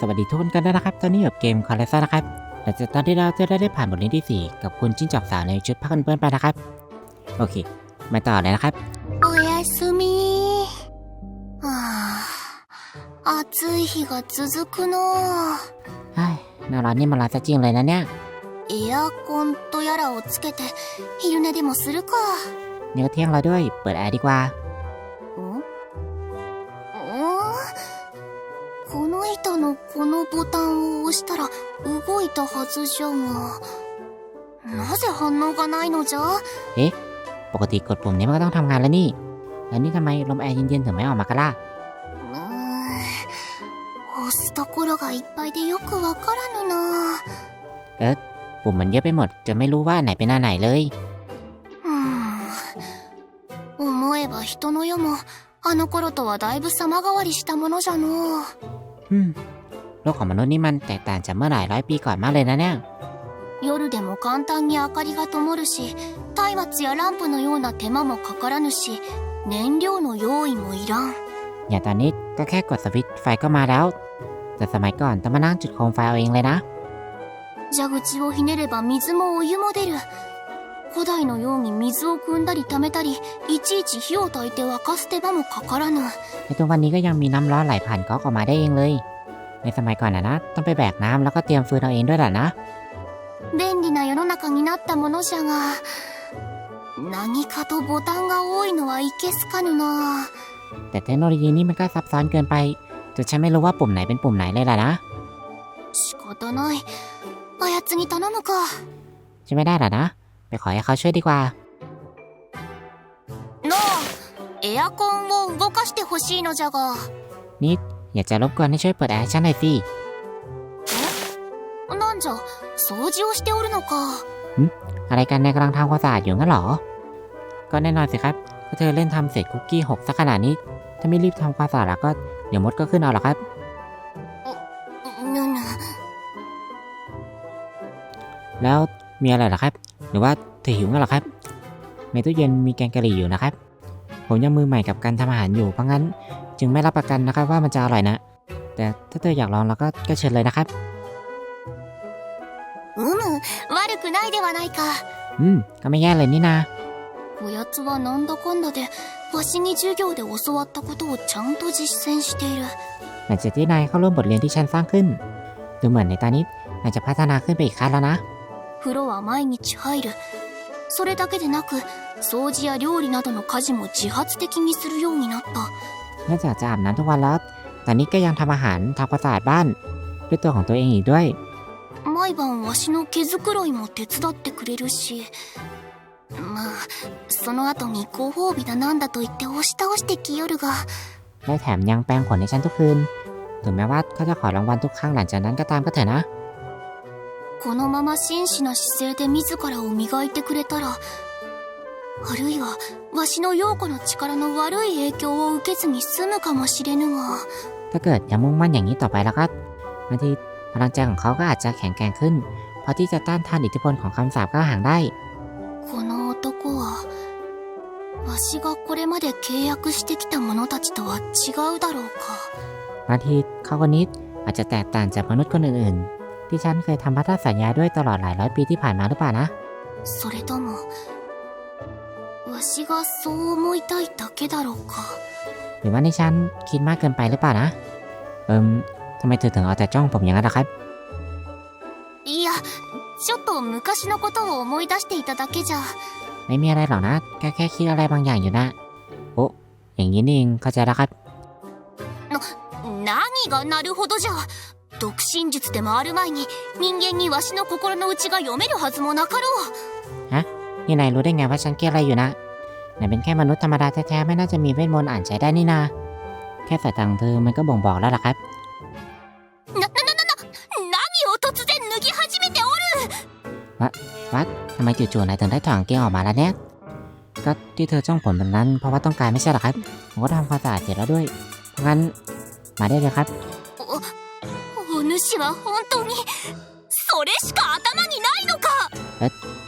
สวัสดีทุกคนกันด้วยนะครับ ตอนนี้อยู่กับเกมคอร์เรซ่านะครับหลังจากตอนที่เราจะได้ผ่านบทเรียนที่ 4 กับคุณจิ้งจอกสาวในชุดผ้ากันเปื้อนไปนะครับ โอเค มาต่อเลยนะครับ おやすみはあ暑い日が続くの เฮ้ยน่าร้อนนี่มันร้อนซะจริงเลยนะเนี่ย エアコンとやらをつけて昼寝でもするか นี่ก็เที่ยงแล้วด้วย เปิดแอร์ดีกว่า の板のこのボタンを押したら動いたはずじゃがなぜ反応がないのじゃ ปกติกดปุ่มนี้มันก็ต้องทำงานแล้วนี่ แล้วนี่ทำไมลมแอร์เย็นๆถึงไม่ออกมากันล่ะ うーん押すところがいっぱいでよくわからぬな ปุ่มมันเยอะไปหมดจนไม่รู้ว่าอันไหนเป็นอันไหนเลย うーん思えば人の世もあの頃とはだいぶ様変わりしたものじゃのう อืม โลกของมนุษย์นี่มันแตกต่างจากเมื่อหลายร้อยปีก่อนมากเลยนะเนี่ย 夜でも簡単に明かりが灯るし松明やランプのような手間もかからぬし燃料の用意もいらん อย่างตอนนี้ก็แค่กดสวิตช์ไฟก็มาแล้ว แต่สมัยก่อนต้องมานั่งจุดโคมไฟเอาเองเลยนะ 蛇口をひねれば水もお湯も出る 古代のように水を汲んだり溜めたりいちいち火を焚いて沸かす手間もかからぬ ในทุกวันนี้ก็ยังมีน้ำร้อนไหลผ่านก๊อกออกมาได้เองเลย ในสมัยก่อนนะนะ ต้องไปแบกน้ำแล้วก็เตรียมฟืนเอาเองด้วยแหละนะ 便利な世の中になったものじゃが何かとボタンが多いのはいけすかぬな แต่เทคโนโลยีนี่มันก็ซับซ้อนเกินไปจนฉันไม่รู้ว่าปุ่มไหนเป็นปุ่มไหนเลยล่ะนะ 仕方ないあやつに頼むか ใช่ไม่ได้ล่ะนะ ไปขอให้เขาช่วยดีกว่า なあエアコンを動かしてほしいのじゃが นิด อยากจะรบกวนให้ช่วยเปิดแอร์ให้ฉันหน่อยสิ なんじゃ掃除をしておるのか อะไรกันในยกำลังทำความสะอาดอยู่งั้นเหรอ ก็แน่นอนสิครับก็เธอเล่นทำเสร็จคุกกี้หกสักขนาดนี้ ถ้าไม่รีบทำความสะอาดแล้วก็เดี๋ยวมดก็ขึ้นเอาหรอกครับ ぬぬ แล้ว มีอะไรเหรอครับ หรือว่าเธอหิวงั้นเหรอครับ ในตู้เย็นมีแกงกะหรี่อยู่นะครับ ผมยังมือใหม่กับการทำอาหารอยู่เพราะงั้น จึงไม่รับประกันนะครับว่ามันจะอร่อยนะ แต่ถ้าเธออยากลองแล้วก็ก็เชิญเลยนะครับ うむ悪くないではないか อืม ก็ไม่แย่เลยนี่นา こやつはなんだかんだでわしに授業で教わったことをちゃんと実践している หลังจากที่นายเข้าร่วมบทเรียนที่ฉันสร้างขึ้น ดูเหมือนในตอนนี้นายจะพัฒนาขึ้นไปอีกขั้นแล้วนะ 風呂は毎日入るそれだけでなく掃除や料理などの家事も自発的にするようになった นอกจากจะอาบน้ำทุกวันแล้ว ตอนนี้ก็ยังทำอาหารทำความสะอาดบ้าน ด้วยตัวของตัวเองอีกด้วย 毎晩わしの毛づくろいも手伝ってくれるしまあその後にご褒美だなんだと言って押し倒してきよるが และแถมยังแปรงขนให้ฉันทุกคืน ถึงแม้ว่าเขาจะขอรางวัลทุกครั้งหลังจากนั้นก็ตามก็เถอะนะ このまま真摯な姿勢で自らを磨いてくれたらあるいはわしの陽子の力の悪い影響を受けずに済むかもしれぬが ถ้าเกิดยังมุ่งมั่นอย่างนี้ต่อไปแล้วก็บางทีพลังใจของเขาก็อาจจะแข็งแกร่งขึ้น เพราะที่จะต้านทานอิทธิพลของคำสาปก้าวห่างได้ この男はわしがこれまで契約してきた者たちとは違うだろうか บางทีเขาคนนี้อาจจะแตกต่างจากมนุษย์คนอื่นๆ ที่ฉันเคยทำพันธสัญญาด้วยตลอดหลายร้อยปีที่ผ่านมาหรือเปล่านะ それともわしがそう思いたいだけだろうか หรือว่านี่ฉันคิดมากเกินไปหรือเปล่านะ เอิมทำไมเธอถึงเอาแต่จ้องผมอย่างนั้นล่ะครับ いやちょっと昔のことを思い出していただけじゃ ไม่มีอะไรหรอกนะแค่แค่คิดอะไรบางอย่างอยู่นะ โอ้อย่างนี้นี่เองเข้าใจแล้วครับ 何がなるほどじゃ 独身術でもある前に人間にわしの心の内が読めるはずもなかろう นี่นายรู้ได้ไงว่าฉันคิดอะไรอยู่นะนายเป็นแค่มนุษย์ธรรมดาแท้ๆไม่น่าจะมีเวทมนต์อ่านใจได้นี่นา แค่สายตาของเธอมันก็บ่งบอกแล้วล่ะครับ な、な、な、な、な、何を突然脱ぎ始めておる วัดทำไมจู่ๆนายถึงได้ถอดกางเกงออกมาแล้วเนี่ย ก็ที่เธอจ้องผมแบบนั้นเพราะว่าต้องการไม่ใช่หรอครับ ผมก็ทำความสะอาดเสร็จแล้วด้วย เพราะงั้นมาได้เลยครับ お主は本当にそれしか頭にないのか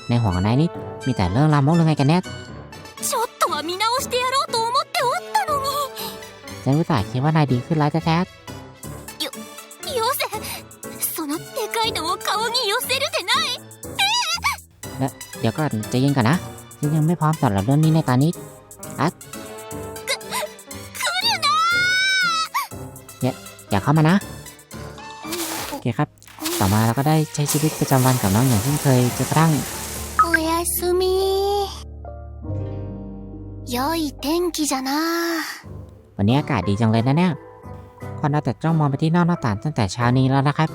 ในหัวของนายนี่มีแต่เรื่องลามกเรื่องไงกันแน่ ちょっとは見直してやろうと思っておったのに ฉันอุตส่าห์คิดว่านายดีขึ้นแล้วแท้ や よせそのでかいのを顔に寄せるでない เดี๋ยวก่อนใจเย็นก่อนนะฉันยังไม่พร้อมสำหรับเรื่องนี้ในตอนนี้อัดอย่าอย่าเข้ามานะ โอ เคครับ ต่อมาเราก็ได้ใช้ชีวิตประจำวันกับน้องอย่างเช่นเคยจนกระทั่ง おやすみ良い天気じゃな วันนี้อากาศดีจังเลยนะเนี่ยคนเอาแต่จ้องมองไปที่นอกหน้าต่างตั้งแต่เช้านี้แล้วนะครับ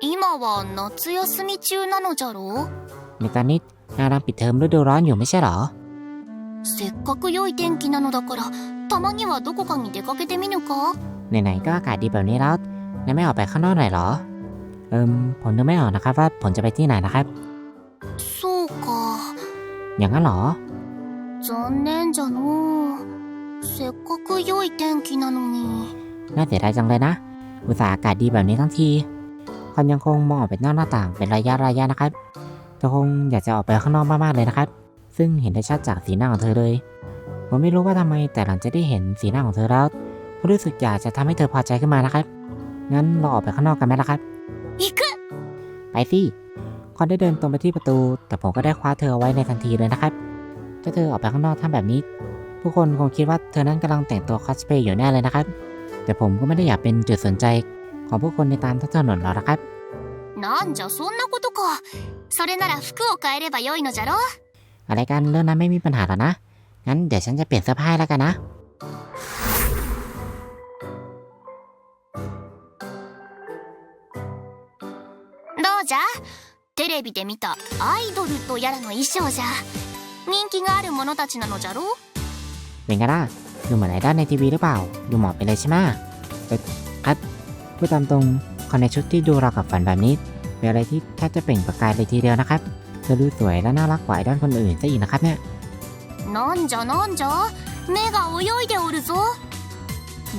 今は夏休み中なのじゃろ ในตอนนี้นางกำลังปิดเทอมฤดูร้อนอยู่ไม่ใช่เหรอ せっかく良い天気なのだからたまにはどこかに出かけてみぬか ไหนๆก็อากาศดีแบบนี้แล้ว นายไม่ออกไปข้างนอกหน่อยเหรอ เอิมผมนึกไม่ออกนะครับว่าผมจะไปที่ไหนนะครับ そうか อย่างนั้นเหรอ 残念じゃのうせっかく良い天気なのに น่าเสียดายจังเลยนะ อุตส่าห์อากาศดีแบบนี้ทั้งทีคนยังคงมองออกไปนอกหน้าต่างเป็นระยะระยะนะครับเธอคงอยากจะออกไปข้างนอกมากๆเลยนะครับ ซึ่งเห็นได้ชัดจากสีหน้าของเธอเลย ผมไม่รู้ว่าทำไมแต่หลังจากได้เห็นสีหน้าของเธอแล้วผมรู้สึกอยากจะทำให้เธอพอใจขึ้นมานะครับ งั้นเราออกไปข้างนอกกันไหมล่ะครับ 行く ไปสิคอนได้เดินตรงไปที่ประตู แต่ผมก็ได้คว้าเธอเอาไว้ในทันทีเลยนะครับ ถ้าเธอออกไปข้างนอกทำแบบนี้ ผู้คนคงคิดว่าเธอนั้นกำลังแต่งตัวคอสเพลย์อยู่แน่เลยนะครับ แต่ผมก็ไม่ได้อยากเป็นจุดสนใจของผู้คนในตามท้องถนนหรอกนะครับ なんじゃそんなことかそれなら服を変えればよいのじゃろ อะไรกันเรื่องนั้นไม่มีปัญหาหรอกนะ งั้นเดี๋ยวฉันจะเปลี่ยนเสื้อผ้าให้แล้วกันนะ じゃテレビで見たアイドルとやらの衣装じゃ人気がある者たちなのじゃろ เป็นไงล่ะดูเหมือนไอดอลในทีวีหรือเปล่า ดูเหมาะไปเลยใช่ไหมเอ๊ะครับพูดตามตรงคนในชุดที่ดูเราวกับฝันแบบนี้เป็นอะไรที่แทบจะเปล่งประกายเลยทีเดียวนะครับ เธอดูสวยและน่ารักกว่าไอดอลคนอื่นซะอีกนะครับเนี่ย なんじゃなんじゃ目が泳いでおるぞ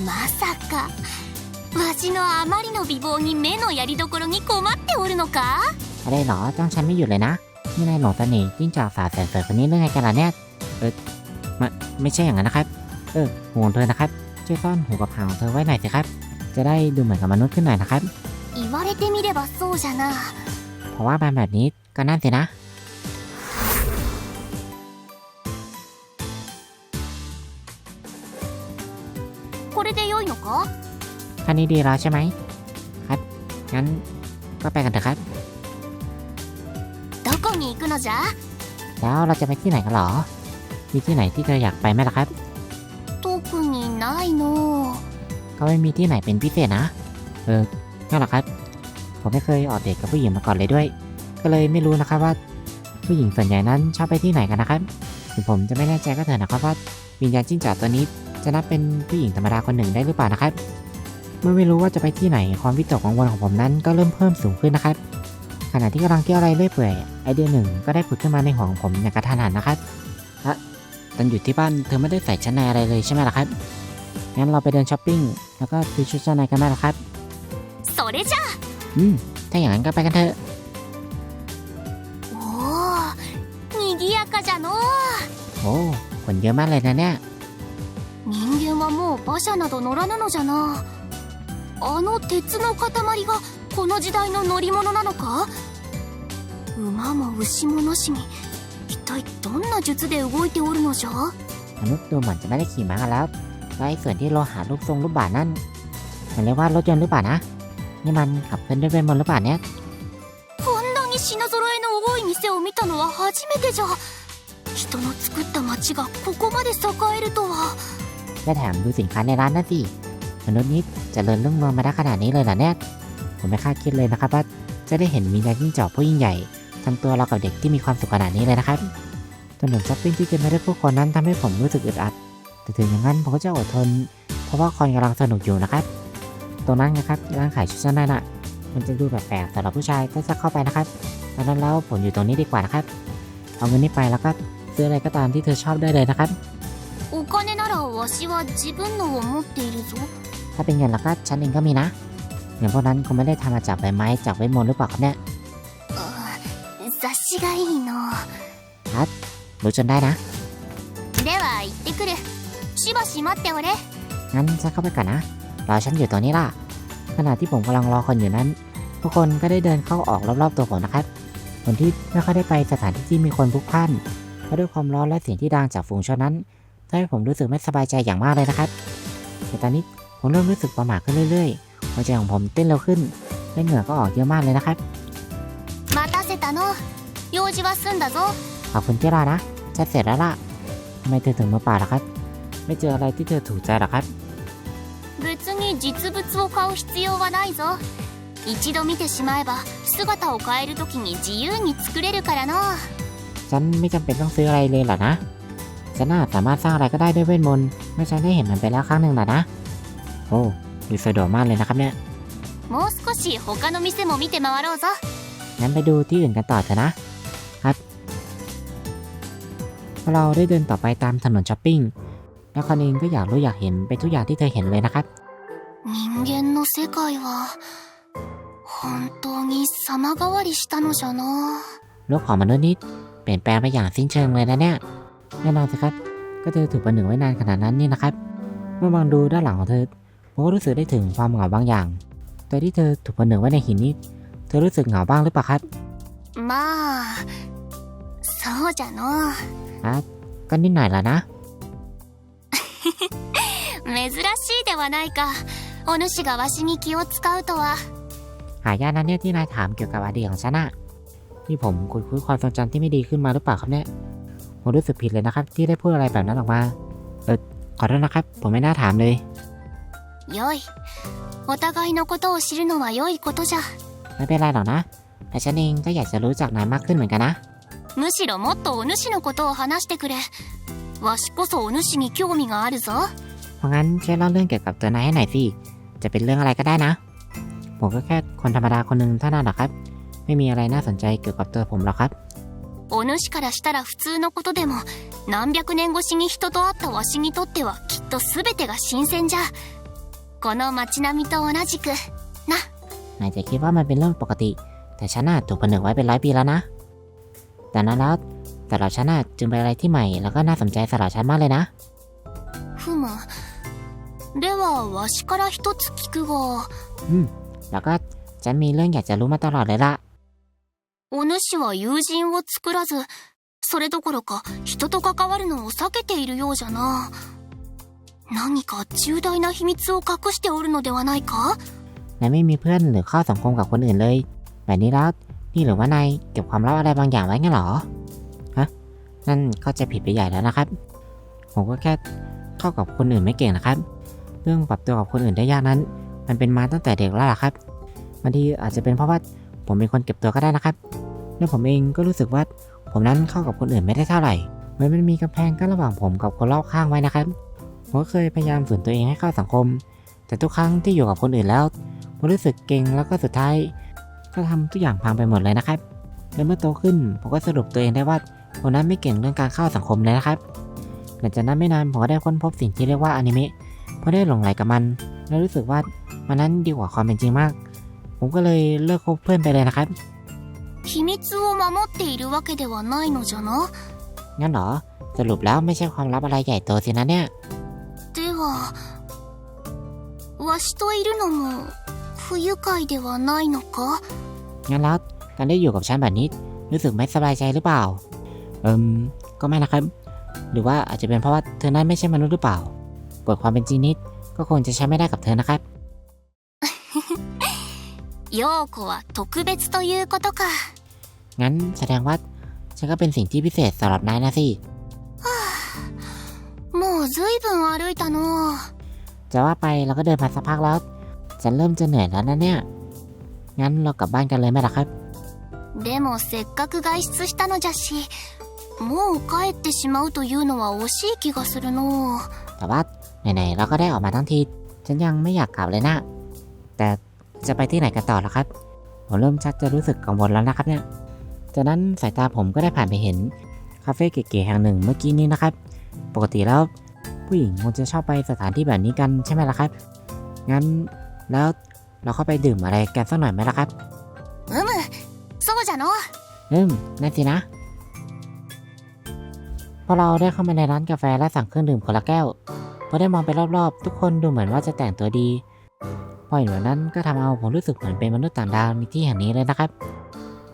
まさか わしのあまりの美貌に目のやりどころに困っておるのか อะไรเหรอจ้องฉันไม่หยุดเลยนะนี่นายหลงเสน่ห์จิ้งจอกสาวแสนสวยคนนี้เรื่องไงกันล่ะเนี่ย เออไม่ไม่ใช่อย่างนั้นนะครับ เออห่วงเธอนะครับ ช่วยซ่อนหูกับหางของเธอไว้หน่อยสิครับ จะได้ดูเหมือนกับมนุษย์ขึ้นหน่อยนะครับ 言われてみればそうじゃな เพราะว่ามาแบบนี้ก็นั่นสินะ ค่นนี้ดีแล้วใช่ไหมครับ งั้นก็ไปกันเถอะครับแล้วเราจะไปที่ไหนกันหรอ มีที่ไหนที่เธออยากไปไหมล่ะครับก็ไม่มีที่ไหนเป็นพิเศษนะ เออนั่นแหละครับ ผมไม่เคยออกเดทกับผู้หญิงมาก่อนเลยด้วย ก็เลยไม่รู้นะครับว่า ผู้หญิงส่วนใหญ่นั้นชอบไปที่ไหนกันนะครับถึงผมจะไม่แน่ใจก็เถอะนะครับว่าวิญญาณจิ้งจอกตัวนี้จะนับเป็นผู้หญิงธรรมดาคนหนึ่งได้หรือเปล่านะครับ เมื่อไม่รู้ว่าจะไปที่ไหนความวิตกกังวลของผมนั้นก็เริ่มเพิ่มสูงขึ้นนะครับ ขณะที่กำลังเกี่ยวอะไรเรื่อยเปื่อยไอเดียหนึ่งก็ได้ผุดขึ้นมาในหัวของผมอย่างกระทันหันนะครับอะตอนอยู่ที่บ้านเธอไม่ได้ใส่ชั้นในอะไรเลยใช่ไหมล่ะครับ งั้นเราไปเดินช้อปปิ้งแล้วก็ซื้อชุดชั้นในกันไหมล่ะครับ それじゃ อืม ถ้าอย่างนั้นก็ไปกันเถอะ おおにぎやかじゃの โอ้คนเยอะมากเลยนะเนี่ย 人間はもう馬車など乗らぬのじゃな あの鉄の塊がこの時代の乗り物なのか馬も牛もなしに一体どんな術で動いておるのじゃ มนุษย์ดูเหมือนจะไม่ได้ขี่ม้ากันแล้วแล้วไอ้ส่วนที่โลหะรูปทรงรูปบาทนั่นมันเรียกว่ารถยนต์หรือเปล่านะ นี่มันขับเคลื่อนด้วยเวทมนต์หรือเปล่าเนี่ย こんなに品揃えの多い店を見たのは初めてじゃ人の作った街がここまで栄えるとは และแถมดูสินค้าในร้านนั่นสิ มนุษย์นี้เจะเริญรุ่งเรืองมาได้ขนาดนี้เลยเหรอเนี่ย ผมไม่คาดคิดเลยนะครับว่าจะได้เห็นมีนายจิ้งจอกผู้ยิ่งใหญ่ทำตัวเรากับเด็กที่มีความสุขขนาดนี้เลยนะครับถนนช้อปปิ้งที่เต็มไปด้วยผู้คนนั้นทำให้ผมรู้สึกอึดอัด แต่ถึงอย่างนั้นผมก็จะอดทน เพราะว่าคอนกำลังสนุกอยู่นะครับ ตรงนั้นนะครับร้านขายชุดชั้นในน่ะ มันจะดูแปลกๆสำหรับผู้ชายก็จะเข้าไปนะครับดังนั้นแล้วผมอยู่ตรงนี้ดีกว่านะครับ เอาเงินนี้ไปแล้วก็ซื้ออะไรก็ตามที่เธอชอบได้เลยนะครับ お金ならわしは自分のを持っているぞ ถ้าเป็นเงินแล้วก็ฉันเองก็มีนะเงินพวกนั้นคงไม่ได้ทำมาจากใบไม้จากเวทมนต์หรือเปล่าครับเนี่ย あ雑誌がいいの รู้จนได้นะ では行ってくるしばし待っておれ งั้นฉันเข้าไปก่อนนะ รอฉันอยู่ตรงนี้ล่ะ ข ขณะที่ผมกำลังรอคนอยู่นั้น ทุกคนก็ได้เดินเข้าออกรอบๆตัวผมนะครับคนที่ไม่ค่อยได้ไปสถานที่ที่มีคนพลุกพล่านเพราะด้วยความร้อนและเสียงที่ดังจากฝูงชนนั้นทำให้ผมรู้สึกไม่สบายใจอย่างมากเลยนะครับแต่ตอนนี้ ผมเริ่มรู้สึกประหม่าขึ้นเรื่อยๆหัวใจของผมเต้นเร็วขึ้นและเหงื่อก็ออกเยอะมากเลยนะครับ 待たせたの用事は済んだぞ ขอบคุณที่รอนะฉันเสร็จแล้วล่ะทำไมเธอถึงมาป่าล่ะครับ ไม่เจออะไรที่เธอถูกใจหรอครับ 別に実物を買う必要はないぞ一度見てしまえば姿を変える時に自由に作れるからな ฉันไม่จำเป็นต้องซื้ออะไรเลยหรอนะ ฉันน่าสามารถสร้างอะไรก็ได้ด้วยเวทมนต์เมื่อฉันได้เห็นมันไปแล้วครั้งหนึ่งหรอนะ โอ้ดูสะดวกมากเลยนะครับเนี่ย もう少し他の店も見て回ろうぞ งั้นไปดูที่อื่นกันต่อเถอะนะครับพอเราได้เดินต่อไปตามถนนช้อปปิ้ง แล้วคนเองก็อยากรู้อยากเห็นไปทุกอย่างที่เธอเห็นเลยนะครับ 人間の世界は本当に様変わりしたのじゃな โลกของมนุษย์นี่เปลี่ยนแปลงไปอย่างสิ้นเชิงเลยนะเนี่ย แน่นอนสิครับ ก็เธอถูกประหนึ่งไว้นานขนาดนั้นนี่นะครับ เมื่อมองดูด้านหลังของเธอ ผมก็รู้สึกได้ถึงความเหงาบางอย่าง แต่ที่เธอถูกประหนึ่งไว้ในหินนี่ เธอรู้สึกเหงาบ้างหรือเปล่าครับ まあそうじゃの อ่ะก็นิดหน่อยละนะ 珍しいではないかお主がわしに気を使うとは หายากนะเนี่ยที่นายถามเกี่ยวกับอดีตของฉันอะนี่ผมคุยคุยความทรงจำที่ไม่ดีขึ้นมาหรือเปล่าครับเนี่ย ผมรู้สึกผิดเลยนะครับ ที่ได้พูดอะไรแบบนั้นออกมา เออขอโทษนะครับ ผมไม่น่าถามเลย よいお互いのことを知るのは良いことじゃ ไม่เป็นไรหรอกนะ แต่ฉันเองก็อยากจะรู้จักนายมากขึ้นเหมือนกันนะ むしろもっとお主のことを話してくれわしこそお主に興味があるぞ เพราะงั้นช่วยเล่าเรื่องเกี่ยวกับตัวนายให้หน่อยสิ จะเป็นเรื่องอะไรก็ได้นะ ผมก็แค่คนธรรมดาคนหนึ่งเท่านั้นหรอกครับ ไม่มีอะไรน่าสนใจเกี่ยวกับตัวผมหรอกครับ お主からしたら普通のことでも何百年越しに人と会ったわしにとってはきっと全てが新鮮じゃ この街並みと同じく นายจะคิดว่ามันเป็นเรื่องปกติ แต่ฉันน่ะถูกผนึกไว้เป็นร้อยปีแล้วนะ แต่นั้นแล้วสำหรับฉันน่ะจึงเป็นอะไรที่ใหม่แล้วก็น่าสนใจสำหรับฉันมากเลยนะ ふむではわしから一つ聞くが อืม แล้วก็ฉันมีเรื่องอยากจะรู้มาตลอดเลยละ お主は友人を作らずそれどころか人と関わるのを避けているようじゃな 何か重大な秘密を隠しておるのではないか นายไม่มีเพื่อนหรือเข้าสังคมกับคนอื่นเลย แบบนี้แล้ว นี่หรือว่านายเก็บความลับอะไรบางอย่างไว้งั้นเหรอ ฮะ นั่นก็จะผิดไปใหญ่แล้วนะครับ ผมก็แค่เข้ากับคนอื่นไม่เก่งนะครับ เรื่องปรับตัวกับคนอื่นได้ยากนั้น มันเป็นมาตั้งแต่เด็กแล้วล่ะครับบางทีอาจจะเป็นเพราะว่าผมเป็นคนเก็บตัวก็ได้นะครับ และผมเองก็รู้สึกว่า ผมนั้นเข้ากับคนอื่นไม่ได้เท่าไหร่เหมือนมันมีกำแพงกั้นระหว่างผมกับคนรอบข้างไว้นะครับ ผมก็เคยพยายามฝืนตัวเองให้เข้าสังคม แต่ทุกครั้งที่อยู่กับคนอื่นแล้ว ผมรู้สึกเก่งแล้วก็สุดท้าย ก็ทำทุกอย่างพังไปหมดเลยนะครับ และเมื่อโตขึ้น ผมก็สรุปตัวเองได้ว่าผมนั้นไม่เก่งเรื่องการเข้าสังคมเลยนะครับ หลังจากนั้นไม่นานผมก็ได้ค้นพบสิ่งที่เรียกว่าอนิเมะเพราะได้หลงไหลกับมัน และรู้สึกว่ามันนั้นดีกว่าความเป็นจริงมาก ผมก็เลยเลิกคบเพื่อนไปเลยนะครับ 秘密を守っているわけではないのじゃな งั้นเหรอ สรุปแล้วไม่ใช่ความลับอะไรใหญ่โตสินะเนี่ย で はわしといるのも不愉快ではないのか งั้นแล้วการได้อยู่กับฉันแบบนี้รู้สึกไม่สบายใจหรือเปล่า เอิมก็ไม่นะครับ หรือว่าอาจจะเป็นเพราะว่าเธอนั้นไม่ใช่มนุษย์หรือเปล่ากฎความเป็นจริงนิดก็คงจะใช้ไม่ได้กับเธอนะครับ 陽子は特別ということか งั้นแสดงว่าฉันก็เป็นสิ่งที่พิเศษสำหรับนายนะสิ もうずいぶん歩いたの จะว่าไปเราก็เดินมาสักพักแล้ว ฉันเริ่มจะเหนื่อยแล้วนะเนี่ย งั้นเรากลับบ้านกันเลยไหมล่ะครับ でもせっかく外出したのじゃしもう帰ってしまうというのは惜しい気がするの แต่ว่าไหนๆเราก็ได้ออกมาทั้งที ฉันยังไม่อยากกลับเลยนะ แต่จะไปที่ไหนกันต่อล่ะครับ ผมเริ่มชักจะรู้สึกกังวลแล้วนะครับเนี่ย จากนั้นสายตาผมก็ได้ผ่านไปเห็น คาเฟ่เก๋ๆแห่งหนึ่งเมื่อกี้นี้นะครับ ปกติแล้วผู้หญิงคงจะชอบไปสถานที่แบบนี้กันใช่ไหมล่ะครับ งั้นแล้วเราเข้าไปดื่มอะไรกันสักหน่อยไหมล่ะครับ อืมโそうาน้อืมนั่นสินะ พอเราได้เข้ามาในร้านกาแฟและสั่งเครื่องดื่มคนละแก้ว พอได้มองไปรอบๆ ทุกคนดูเหมือนว่าจะแต่งตัวดี พอเห็นแบบนั้นก็ทำเอาผมรู้สึกเหมือนเป็นมนุษย์ต่างดาวในที่แห่งนี้เลยนะครับ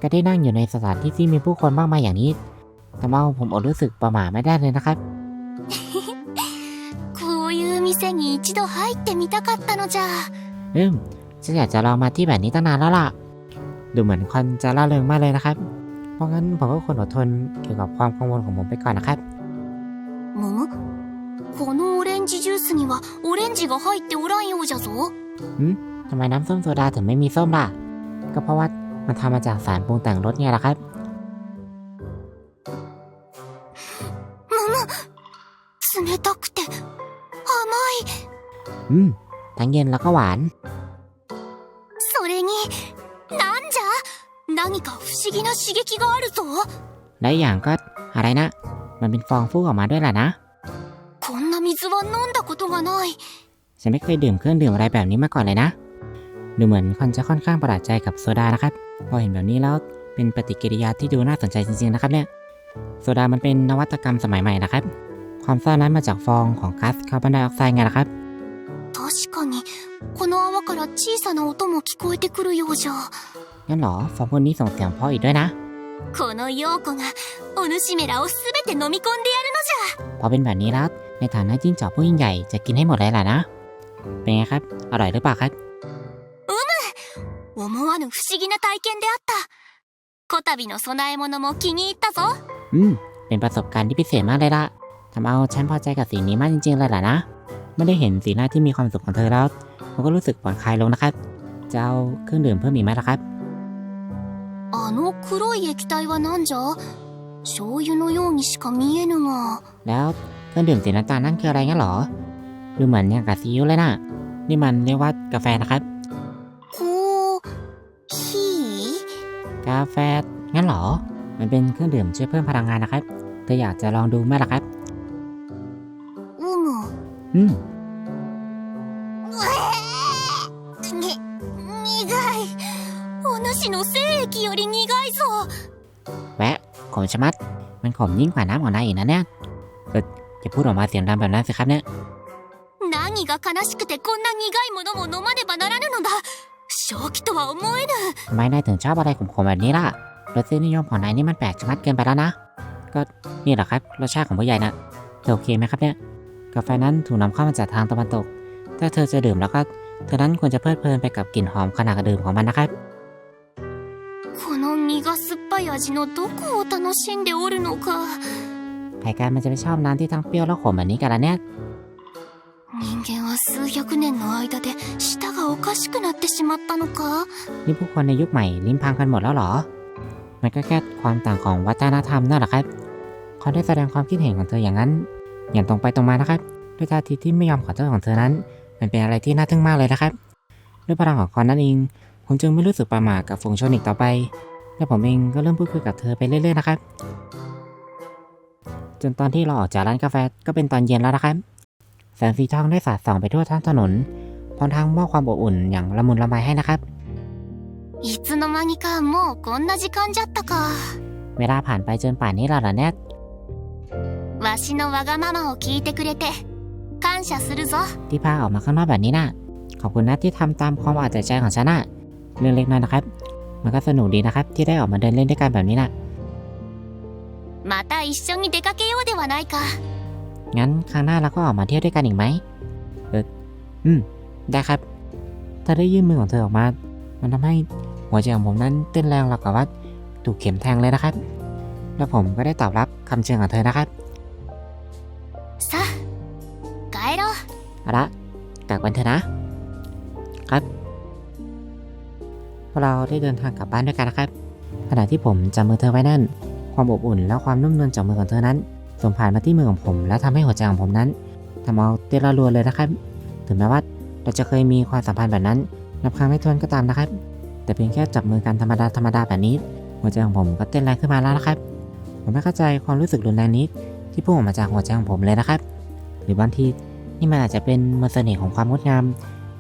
การได้นั่งอยู่ในสถานที่ที่มีผู้คนมากมายอย่างนี้ทำเอาผมอดรู้สึกประหม่าไม่ได้เลยนะครับ 店に一度入ってみたかったのじゃ อืมฉันอยากจะลองมาที่แบบนี้ตั้งนานแล้วล่ะ ดูเหมือนคนจะล่าเริงมากเลยนะครับ เพราะงั้นผมก็ควรอดทนเกี่ยวกับความกังวลของผมไปก่อนนะครับ むむこのオレンジジュースにはオレンジが入っておらんようじゃぞ ทำไมน้ำส้มโซดาถึงไม่มีส้มล่ะ ก็เพราะว่ามันทำมาจากสารปรุงแต่งรสไงล่ะครับ むむ冷たくて甘い อืม ทั้งเย็นแล้วก็หวาน それになんじゃ何か不思議な刺激があるぞ และอีกอย่างก็อะไรนะ มันเป็นฟองฟูออกมาด้วยแหละนะ こんな水は飲んだことがない ฉันไม่เคยดื่มเครื่องดื่มอะไรแบบนี้มาก่อนเลยนะ ดูเหมือนคนจะค่อนข้างประหลาดใจกับโซดานะครับ พอเห็นแบบนี้แล้วเป็นปฏิกิริยาที่ดูน่าสนใจจริงๆนะครับเนี่ย โซดามันเป็นนวัตกรรมสมัยใหม่นะครับ ความซ่านั้นมาจากฟองของก๊าซคาร์บอนไดออกไซด์ไงล่ะครับ 確かにこの泡から小さな音も聞こえてくるようじゃ งั้นเหรอ ฟองพวกนี้ส่งเสียงเพราะอีกด้วยนะ この陽子がお主めらをすべて飲み込んでやる พอเป็นแบบนี้แล้ว ในฐานะจิ้งจอกผู้ยิ่งใหญ่จะกินให้หมดเลยล่ะนะ เป็นไงครับ อร่อยหรือเปล่าครับ 思わぬ不思議な体験であったこたびの供え物も気に入ったぞ อืม เป็นประสบการณ์ที่พิเศษมากเลยล่ะ ทำเอาฉันพอใจกับสิ่งนี้มากจริงๆเลยล่ะนะ ไม่ได้เห็นสีหน้าที่มีความสุขของเธอแล้ว ผมก็รู้สึกผ่อนคลายลงนะครับ จะเอาเครื่องดื่มเพิ่มอีกไหมล่ะครับ あの黒い液体は何じゃ醤油のようにしか見えぬが แล้วเครื่องดื่มสีน้ำตาลนั่นคืออะไรงั้นเหรอ ดูเหมือนอย่างกับซีอิ๊วเลยนะนี่มันเรียกว่ากาแฟนะครับ コーヒー กาแฟงั้นเหรอ มันเป็นเครื่องดื่มช่วยเพิ่มพลังงานนะครับ เธออยากจะลองดูไหมล่ะครับ うむ อืม に苦いお主の精液より苦いぞ แวะขมชะมัด มันขมยิ่งกว่าน้ำของนายอีกนะเนี่ยเออจะพูดออกมาเสียงดังแบบนั้นสิครับเนี่ย 何が悲しくてこんな苦いものも飲まねばならぬのだ正気とは思えぬ ทำไมนายถึงชอบอะไรขมๆแบบนี้ล่ะ รสชาตินิยมของนายนี่มันแปลกชะมัดเกินไปแล้วนะ ก็นี่แหละครับ รสชาติของผู้ใหญ่นะเธอโอเคไหมครับเนี่ย กาแฟนั้นถูกนำเข้ามาจากทางตะวันตก ถ้าเธอจะดื่มแล้วก็ เธอนั้นควรจะเพลิดเพลินไปกับกลิ่นหอมขณะดื่มของมันนะครับ この苦酸っぱい味のどこを楽しんでおるのか ใครกันมันจะไปชอบน้ำที่ทั้งเปรี้ยวและขมแบบนี้กันล่ะเนี่ย 人間は数百年の間で舌がおかしくなってしまったのか นี่ผู้คนในยุคใหม่ลิ้นพังกันหมดแล้วเหรอ มันก็แค่ความต่างของวัฒนธรรมนั่นแหละครับ เขาได้แสดงความคิดเห็นของเธออย่างนั้น อย่างตรงไปตรงมานะครับ ด้วยท่าทีที่ไม่ยอมขอโทษของเธอนั้น มันเป็นอะไรที่น่าทึ่งมากเลยนะครับ ด้วยพลังของคอนนั่นเอง ผมจึงไม่รู้สึกประหม่ากับฝูงชนอีกต่อไป และผมเองก็เริ่มพูดคุยกับเธอไปเรื่อยๆนะครับ จนตอนที่เราออกจากร้านกาแฟก็เป็นตอนเย็นแล้วนะครับ แสงสีทองได้สาดส่องไปทั่วท้องถนน พร้อมทั้งมอบความอบอุ่นอย่างละมุนละไมให้นะครับ いつの間にかもうこんな時間じゃったか เวลาผ่านไปจนป่านนี้แล้วเหรอเนี่ย わしのわがままを聞いてくれて感謝するぞ ที่พาออกมาข้างนอกแบบนี้น่ะ ขอบคุณนะที่ทำตามความเอาแต่ใจของฉันน่ะ เรื่องเล็กน้อยนะครับ มันก็สนุกดีนะครับ ที่ได้ออกมาเดินเล่นด้วยกันแบบนี้น่ะ また一緒に出かけようではないか งั้นครั้งหน้าเราก็ออกมาเที่ยวด้วยกันอีกไหมเอออืม ได้ครับ ถ้าได้ยื่นมือของเธอออกมา มันทำให้หัวใจของผมนั้นเต้นแรงราวกับว่าถูกเข็มแทงเลยนะครับ แล้วผมก็ได้ตอบรับคำเชิญของเธอนะครับ ละกลับกันเถอะนะ ครับ เราได้เดินทางกลับบ้านด้วยกันนะครับ ขณะที่ผมจับมือเธอไว้นั่น ความอบอุ่นและความนุ่มนวลจากมือของเธอนั้นส่งผ่านมาที่มือของผม และทำให้หัวใจของผมนั้นทำเอาเต้นระรัวเลยนะครับ ถึงแม้ว่าเราจะเคยมีความสัมพันธ์แบบนั้นนับครั้งไม่ถ้วนก็ตามนะครับ แต่เพียงแค่จับมือกันธรรมดาธรรมดาแบบนี้ หัวใจของผมก็เต้นแรงขึ้นมาแล้วนะครับ ผมไม่เข้าใจความรู้สึกรุนแรงนี้ที่พุ่งออกมาจากหัวใจของผมเลยนะครับ หรือบางที นี่มันอาจจะเป็นมนต์เสน่ห์ของความงดงาม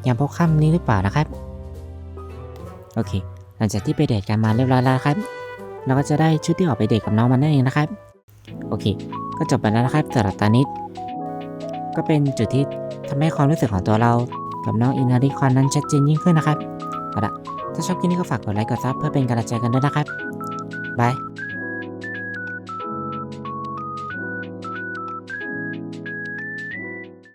ยามพบค่ำนี้หรือเปล่านะครับ โอเค หลังจากที่ไปเดทกันมาเรียบร้อยแล้วครับ เราก็จะได้ชุดที่ออกไปเดทกับน้องมันนั่นเองนะครับ โอเค ก็จบไปแล้วนะครับสำหรับตอนนี้ก็เป็นจุดที่ทำให้ความรู้สึกของตัวเรากับน้องอินาริคอนนั้นชัดเจนยิ่งขึ้นนะครับเอาละถ้าชอบคลิปนี้ก็ฝากกดไลค์กดซับเพื่อเป็นกำลังใจกันด้วยนะครับบาย